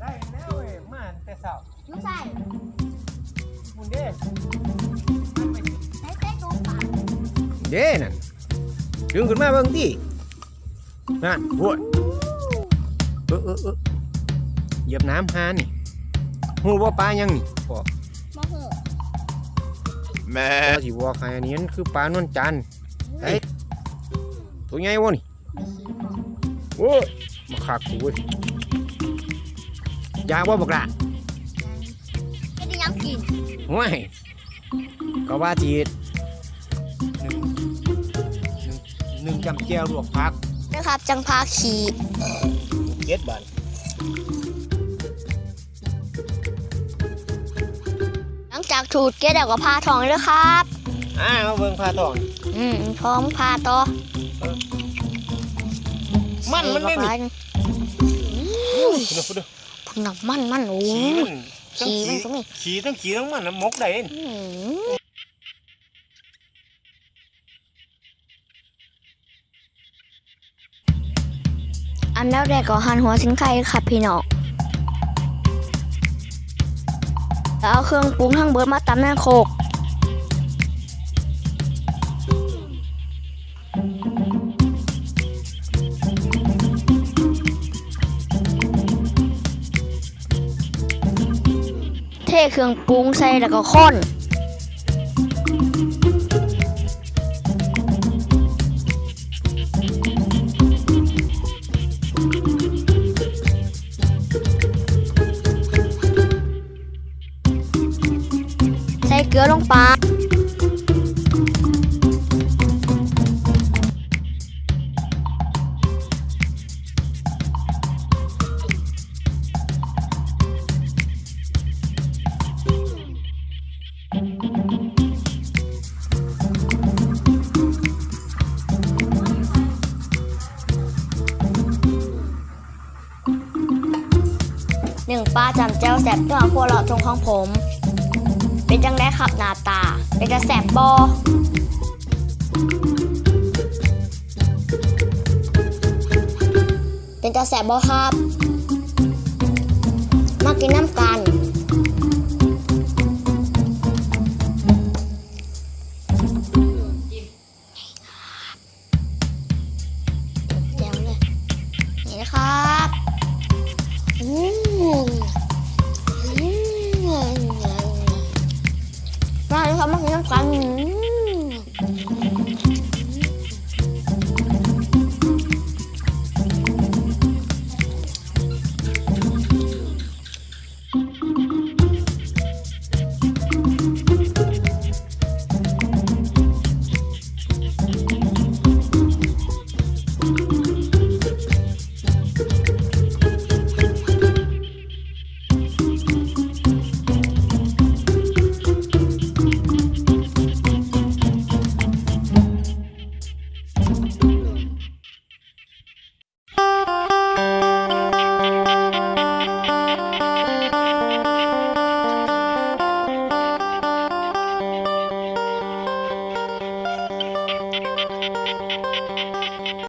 ได้แล้วเว้ยมันงต่าร์ลูกใส่ด้มันไปใส่ใส่ตัวปลาเด้นันดึงขึ้นมาบางที่นั่นพวดเออเออเหยียบน้ำหานี่หูว่าปลายังนี่พอมอแม่สีวัวใครอันี้มันคือปลานวลจันทร์เฮ้ยตัวใหญ่วะนี่โอ้มาขากกูเว้ย อยากบ่บักละไม่ได้ยังกินโอ้ยก็ว่าจีดหนึ่งหนึ่งหนึ่งจำแก้วลวกพักนะครับ จังพาขี่เจ็ดบาทหลังจากถูดเกล็ดแล้วก็พาทองเลยครับอ่ามาเบิ่งพาทอง อืมพร้อมพาต่อมันมันไม่มีใส่เข้าไปพุดพุด พุ่นน่ะมันมันโอ้ขี้ยมันทั้งขี่มันก็มีขี้ทั้งขี้ทั้งมันนะมกได้อืมอันแล้วแรกก็หั่นหัวสิงไข่ครับพี่น้องแล้วเอาเครื่องปรุงทั้งเบิดมาตำในโคก เทเครื่องปรุงใส่แล้วก็ข้นใส่เกลือลงไป ปลาจำเจ้าแสบตัวครัวเราทงของผม เป็นจังได้ขับนาตา เป็นจะแสบบอเป็นจะแสบบอครับ มากินน้ำกันแจ๋วเลยนี่นะครับ เลยครับมากินน้ำกัน